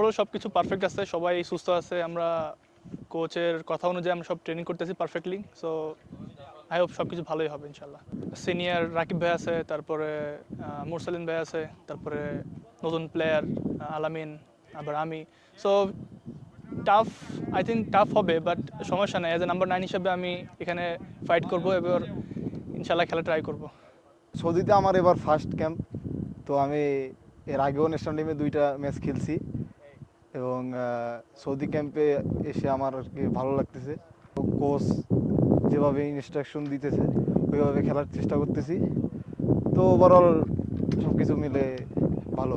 Overall সব কিছু perfect আছে, সবাই সুস্থ আছে, আমরা কোচের কথা অনুযায়ী আমরা সব ট্রেনিং করতেছি পারফেক্টলি সো আই হোপ সব কিছু ভালোই হবে ইনশাল্লাহ সিনিয়র রাকিব ভাই আছে, তারপরে মুরসালিন ভাই আছে, তারপরে নতুন প্লেয়ার আলামিন, আবার আমি। So tough I think tough হবে বাট সমস্যা নেই। অ্যাজ এ নাম্বার নাইন হিসেবে আমি এখানে ফাইট করব, এবার ইনশাল্লাহ খেলা ট্রাই করব। সৌদিতে আমার এবার ফার্স্ট ক্যাম্প তো আমি এর আগেও ন্যাশনাল টিমে দুইটা ম্যাচ খেলছি। এবং সৌদি ক্যাম্পে এসে আমার আর কি ভালো লাগতেছে। কোচ যেভাবে ইনস্ট্রাকশন দিতেছে, ওইভাবে খেলার চেষ্টা করতেছি। তো ওভারঅল সব কিছু মিলে ভালো।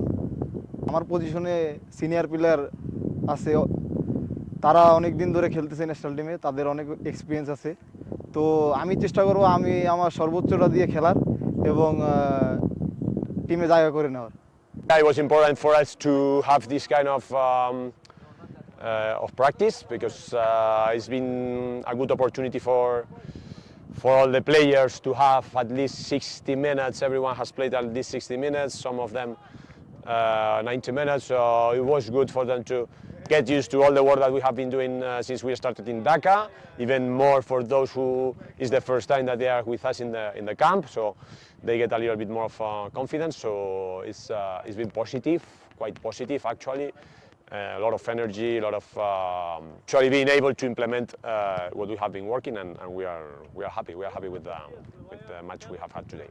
আমার পজিশনে সিনিয়র প্লেয়ার আছে, তারা অনেক দিন ধরে খেলতেছে ন্যাশনাল টিমে তাদের অনেক এক্সপিরিয়েন্স আছে। তো আমি চেষ্টা করব, আমি আমার সর্বোচ্চটা দিয়ে খেলার এবং টিমে জায়গা করে নেওয়ার। It was important for us to have this kind of um, uh, of practice because uh, it's been a good opportunity for for all the players to have at least 60 minutes. Everyone has played at least 60 minutes. Some of them uh, 90 minutes. So it was good for them to get used to all the work that we have been doing uh, since we started in Dhaka. Even more for those who is the first time that they are with us in the in the camp. So they get a little bit more of uh, confidence. So it's uh, it's been positive, quite positive actually. Uh, a lot of energy, a lot of um, actually being able to implement uh, what we have been working, and, and we are we are happy. We are happy with the with the match we have had today.